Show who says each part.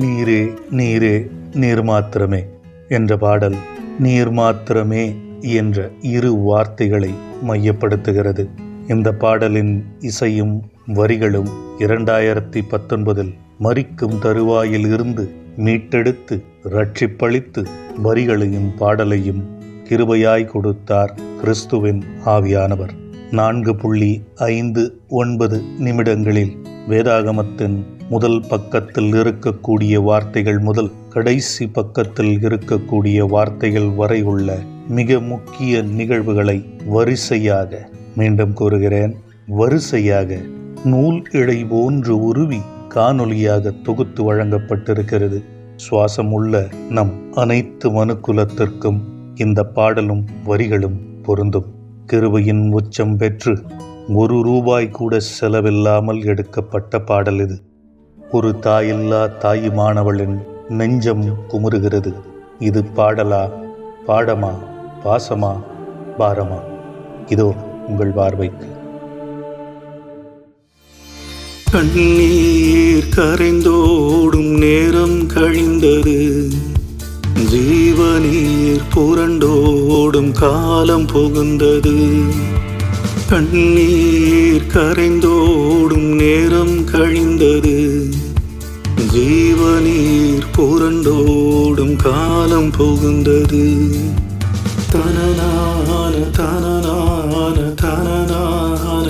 Speaker 1: நீரே நீரே நீர் மாத்திரமே என்ற பாடல் நீர் மாத்திரமே என்ற இரு வார்த்தைகளை மையப்படுத்துகிறது. இந்த பாடலின் இசையும் வரிகளும் இரண்டாயிரத்தி பத்தொன்பதில் மறிக்கும் தருவாயில் இருந்து மீட்டெடுத்து ரட்சிப்பளித்து வரிகளையும் பாடலையும் கிருபையாய் கொடுத்தார் கிறிஸ்துவின் ஆவியானவர். நான்கு புள்ளி ஐந்து ஒன்பது நிமிடங்களில் வேதாகமத்தின் முதல் பக்கத்தில் இருக்கக்கூடிய வார்த்தைகள் முதல் கடைசி பக்கத்தில் இருக்கக்கூடிய வார்த்தைகள் வரை உள்ள மிக முக்கிய நிகழ்வுகளை வரிசையாக மீண்டும் கூறுகிறேன். வரிசையாக நூல் இழை போன்று உருவி காணொலியாக தொகுத்து வழங்கப்பட்டிருக்கிறது. சுவாசம் உள்ள நம் அனைத்து மனுக்குலத்திற்கும் இந்த பாடலும் வரிகளும் பொருந்தும். கிருபையின் உச்சம் பெற்று ஒரு ரூபாய் கூட செலவில்லாமல் எடுக்கப்பட்ட பாடல் இது. ஒரு தாயில்லா தாயுமானவளின் நெஞ்சம் குமுறுகிறது. இது பாடலா பாடமா பாசமா பாரமா? இதோ உங்கள் பார்வைக்கு.
Speaker 2: கண்ணீர் கரைந்தோடும் நேரம் கழிந்தது. ஜீவநீர் புரண்டோடும் காலம் புகுந்தது. கண்ணீர் கரைந்தோடும் நேரம் கழிந்தது. ஜீவநீர் புரண்டோடும் காலம் புகுந்தது. தனனான தனனான தனனான